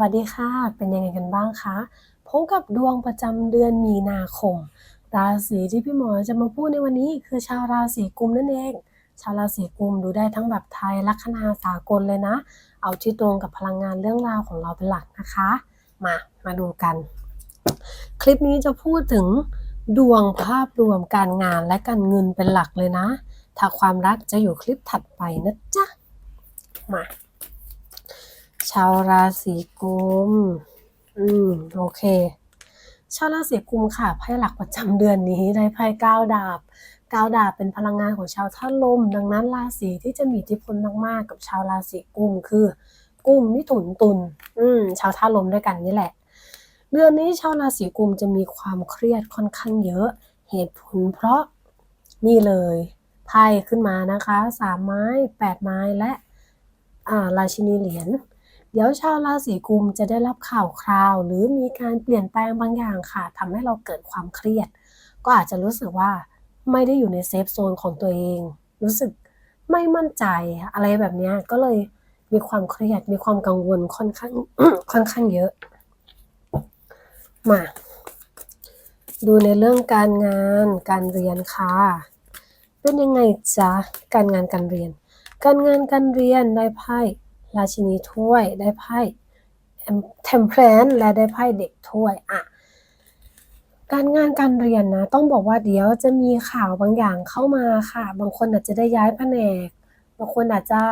วัสดีค่ะ เป็นยังไงกันบ้างคะพบกับดวงประจำเดือนมีนาคม ราศีที่พี่หมอจะมาพูดในวันนี้คือชาวราศีกุมนั่นเอง ชาวราศีกุมดูได้ทั้งแบบไทยลัคนาสากลเลยนะ เอาที่ตรงกับพลังงานเรื่องราวของเราเป็นหลักนะคะ มามาดูกัน คลิปนี้จะพูดถึงดวงภาพรวมการงานและการเงินเป็นหลักเลยนะ ถ้าความรักจะอยู่คลิปถัดไปนะจ๊ะมา ชาวราศีกุม อืม โอเค ชาวราศีกุมค่ะ ไพ่หลักประจำเดือนนี้ได้ไพ่ก้าดาบก้าดาบเป็นพลังงานของชาวท่าลม ดังนั้นราศีที่จะมีอิทธิพลมากๆ กับชาวราศีกุมคือ กุมมิถุนตุล อืม ชาวท่าลมด้วยกันนี่แหละ เดือนนี้ชาวราศีกุมจะมีความเครียดค่อนข้างเยอะ เหตุผลเพราะนี่เลยไพ่ขึ้นมานะคะสามไม้แปดไม้และอ่าราชินีเหรียญ เดี๋ยวชาวราศีกุมจะได้รับข่าวคราว หรือมีการเปลี่ยนแปลงบางอย่างค่ะทำให้เราเกิดความเครียด ก็อาจจะรู้สึกว่าไม่ได้อยู่ในเซฟโซนของตัวเอง รู้สึกไม่มั่นใจอะไรแบบนี้ก็เลยมีความเครียดมีความกังวลค่อนข้างค่อนข้างเยอะ มา ดูในเรื่องการงานการเรียนค่ะ เป็นยังไงจ๊ะการงานการเรียน การงานการเรียนได้ไพ่ ราชินีถ้วยได้ไพ่เทมเพลนและได้ไพ่เด็กถ้วยอะการงานการเรียนนะต้องบอกว่าเดี๋ยวจะมีข่าวบางอย่างเข้ามาค่ะ บางคนอาจจะได้ย้ายแผนก บางคนอาจจะ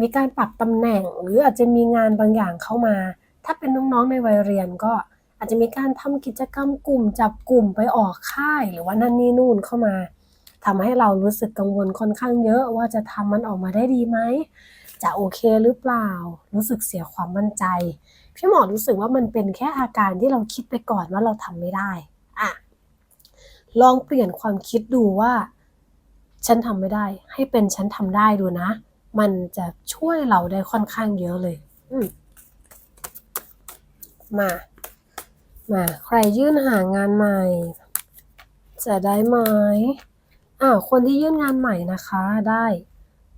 มีการปรับตำแหน่ง หรืออาจจะมีงานบางอย่างเข้ามา ถ้าเป็นน้องๆในวัยเรียนก็อาจจะมีการทำกิจกรรมกลุ่ม จับกลุ่มไปออกค่าย หรือว่านั่นนี่นู่นเข้ามาทำให้เรารู้สึกกังวลค่อนข้างเยอะว่าจะทำมันออกมาได้ดีไหม จะโอเคหรือเปล่า รู้สึกเสียความมั่นใจ พี่หมอรู้สึกว่ามันเป็นแค่อาการที่เราคิดไปก่อนว่าเราทำไม่ได้อะลองเปลี่ยนความคิดดูว่า ฉันทำไม่ได้ ให้เป็นฉันทำได้ดูนะ มันจะช่วยเราได้ค่อนข้างเยอะเลยมมา มา ใครยื่นหางานใหม่ จะได้ไหมอ่าคนที่ยื่นงานใหม่นะคะได้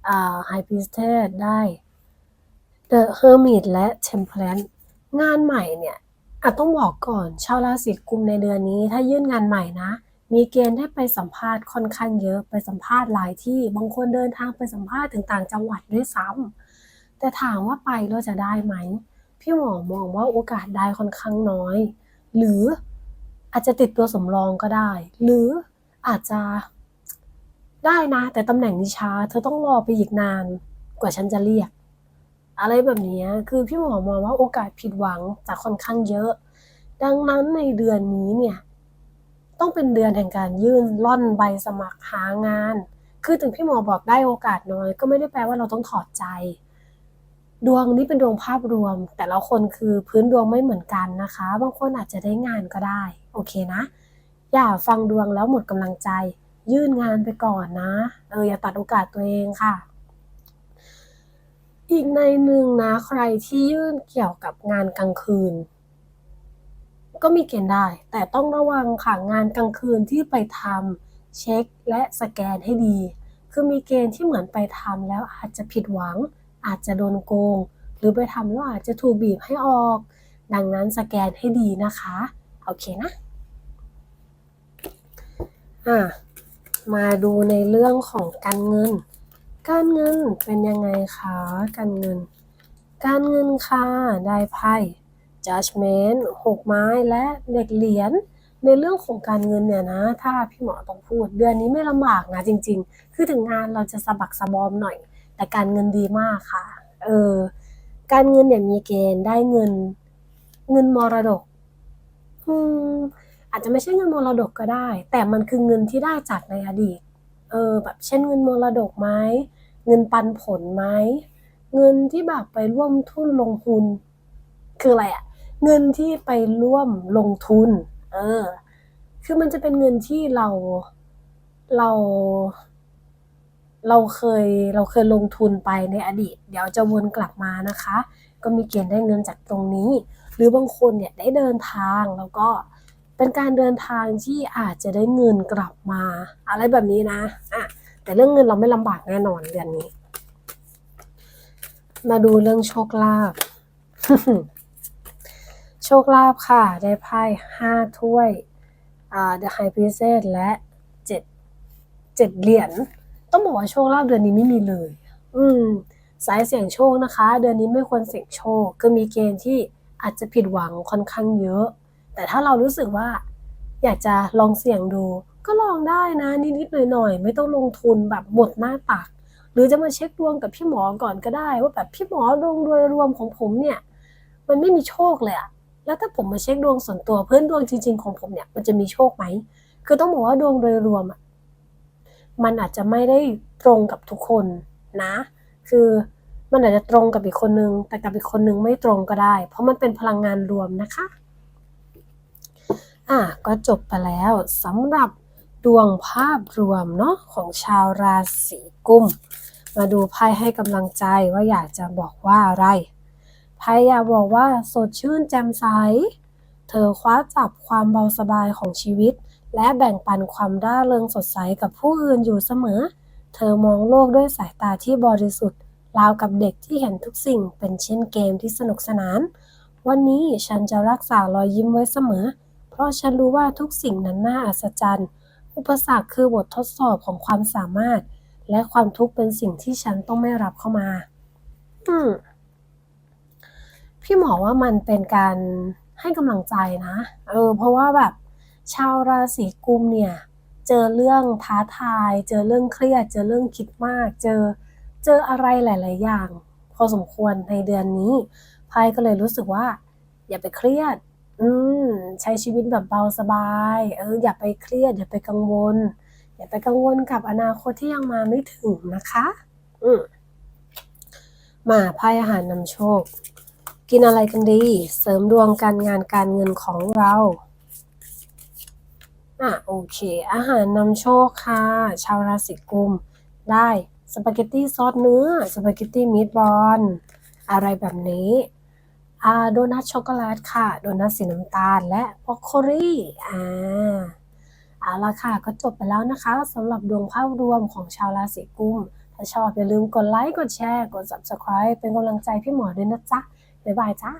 อ่า High Priestess ได้ The Hermit และ Temperance งานใหม่เนี่ยอาจต้องบอกก่อนชาวราศีกุมในเดือนนี้ ถ้ายื่นงานใหม่นะ มีเกณฑ์ได้ไปสัมภาษณ์ค่อนข้างเยอะไปสัมภาษณ์หลายที่บางคนเดินทางไปสัมภาษณ์ถึงต่างจังหวัดด้วยซ้ำแต่ถามว่าไปแล้วจะได้ไหมพี่หมอมองว่าโอกาสได้ค่อนข้างน้อย หรืออาจจะติดตัวสำรองก็ได้ หรืออาจจะ ได้นะ แต่ตำแหน่งนี้ช้า เธอต้องรอไปอีกนานกว่าฉันจะเรียก อะไรแบบนี้คือพี่หมอมองว่าโอกาสผิดหวังจะค่อนข้างเยอะ ดังนั้นในเดือนนี้เนี่ย ต้องเป็นเดือนแห่งการยื่นล่อนใบสมัครหางาน คือถึงพี่หมอบอกได้โอกาสน้อย ก็ไม่ได้แปลว่าเราต้องถอดใจ ดวงนี้เป็นดวงภาพรวม แต่ละคนคือพื้นดวงไม่เหมือนกันนะคะ บางคนอาจจะได้งานก็ได้ โอเคนะ อย่าฟังดวงแล้วหมดกำลังใจ ยื่นงานไปก่อนนะเอออย่าตัดโอกาสตัวเองค่ะ อีกในหนึ่งนะ ใครที่ยื่นเกี่ยวกับงานกลางคืน ก็มีเกณฑ์ได้ แต่ต้องระวังค่ะงานกลางคืนที่ไปทำเช็คและสแกนให้ดี คือมีเกณฑ์ที่เหมือนไปทำแล้วอาจจะผิดหวัง อาจจะโดนโกง หรือไปทำแล้วอาจจะถูกบีบให้ออก ดังนั้นสแกนให้ดีนะคะ โอเคนะอะ มาดูในเรื่องของการเงิน การเงินเป็นยังไงคะ การเงิน การเงินค่ะ ได้ไพ่ judgment หกไม้และเด็กเหรียญ ในเรื่องของการเงินเนี่ยนะ ถ้าพี่หมอต้องพูด เดือนนี้ไม่ลำบากนะจริง ๆ คือถึงงานเราจะสะบักสะบอมหน่อย แต่การเงินดีมากค่ะ เออ การเงินเนี่ยมีเกณฑ์ได้เงิน เงินมรดก อืม อาจจะไม่ใช่เงินมรดกก็ได้ แต่มันคือเงินที่ได้จากในอดีต เออ แบบเช่นเงินมรดกไหมเงินปันผลไหมเงินที่แบบไปร่วมทุนลงทุน คืออะไรอะเงินที่ไปร่วมลงทุน เออ คือมันจะเป็นเงินที่เราเรา เราเคยเราเคยลงทุนไปในอดีต เดี๋ยวจะวนกลับมานะคะ ก็มีเกณฑ์ได้เงินจากตรงนี้ หรือบางคนเนี่ยได้เดินทางแล้วก็ เป็นการเดินทางที่อาจจะได้เงินกลับมา อะไรแบบนี้นะอะแต่เรื่องเงินเราไม่ลำบากแน่นอนเดือนนี้ มาดูเรื่องโชคลาภโชคลาภค่ะ ได้ไพ่ห้าถ้วย อ่า The High Priestess และเจ็ดเจ็ดเหรียญ ต้องบอกว่าโชคลาภเดือนนี้ไม่มีเลย อืม สายเสี่ยงโชคนะคะ เดือนนี้ไม่ควรเสี่ยงโชคคือมีเกณฑ์ที่อาจจะผิดหวังค่อนข้างเยอะ แต่ถ้าเรารู้สึกว่าอยากจะลองเสี่ยงดู ก็ลองได้นะนิดๆหน่อยๆ ไม่ต้องลงทุนแบบหมดหน้าตัก หรือจะมาเช็คดวงกับพี่หมอก่อนก็ได้ ว่าแบบพี่หมอดวงโดยรวมของผมเนี่ยมันไม่มีโชคเลยอะแล้วถ้าผมมาเช็คดวงส่วนตัวเพื่อนดวงจริง ๆ ของผมเนี่ยมันจะมีโชคไหมคือต้องบอกว่าดวงโดยรวมอะมันอาจจะไม่ได้ตรงกับทุกคนนะ คือมันอาจจะตรงกับอีกคนนึง แต่กับอีกคนนึงไม่ตรงก็ได้ เพราะมันเป็นพลังงานรวมนะคะ อะก็จบไปแล้วสำหรับดวงภาพรวมเนาะของชาวราศีกุม มาดูไพ่ให้กำลังใจว่าอยากจะบอกว่าอะไรไพ่อยากบอกว่าสดชื่นแจ่มใส เธอคว้าจับความเบาสบายของชีวิต และแบ่งปันความร่าเริงสดใสกับผู้อื่นอยู่เสมอ เธอมองโลกด้วยสายตาที่บริสุทธิ์ราวกับเด็กที่เห็นทุกสิ่งเป็นเช่นเกมที่สนุกสนาน วันนี้ฉันจะรักษารอยยิ้มไว้เสมอ เพราะฉันรู้ว่าทุกสิ่งนั้นน่าอัศจรรย์ อุปสรรคคือบททดสอบของความสามารถ และความทุกข์เป็นสิ่งที่ฉันต้องไม่รับเข้ามา อืมพี่หมอว่ามันเป็นการให้กำลังใจนะ เออ เพราะว่าแบบ ชาวราศีกุมเนี่ย เจอเรื่องท้าทาย เจอเรื่องเครียด เจอเรื่องคิดมาก เจอ เจออะไรหลาย ๆ อย่าง พอสมควรในเดือนนี้ไพ่ก็เลยรู้สึกว่า อย่าไปเครียด อืมใช้ชีวิตแบบเบาสบาย เออ อย่าไปเครียด อย่าไปกังวล อย่าไปกังวลกับอนาคตที่ยังมาไม่ถึงนะคะ อืมมาไพ่อาหารนำโชค กินอะไรกันดี เสริมดวงการงานการเงินของเราอะโอเค อาหารนำโชคค่ะ ชาวราศีกุม ได้สปาเกตตี้ซอสเนื้อสปาเกตตี้มีดบอลอะไรแบบนี้ โดนัทช็อกโกแลตค่ะ โดนัทสีน้ำตาลและบรอกโคลีอ่าเอาละค่ะ ก็จบไปแล้วนะคะสำหรับดวงภาพรวมของชาวราศีกุม ถ้าชอบอย่าลืมกดไลค์ กดแชร์ กด subscribe เป็นกำลังใจพี่หมอด้วยนะจ๊ะ บ๊ายบายจ้า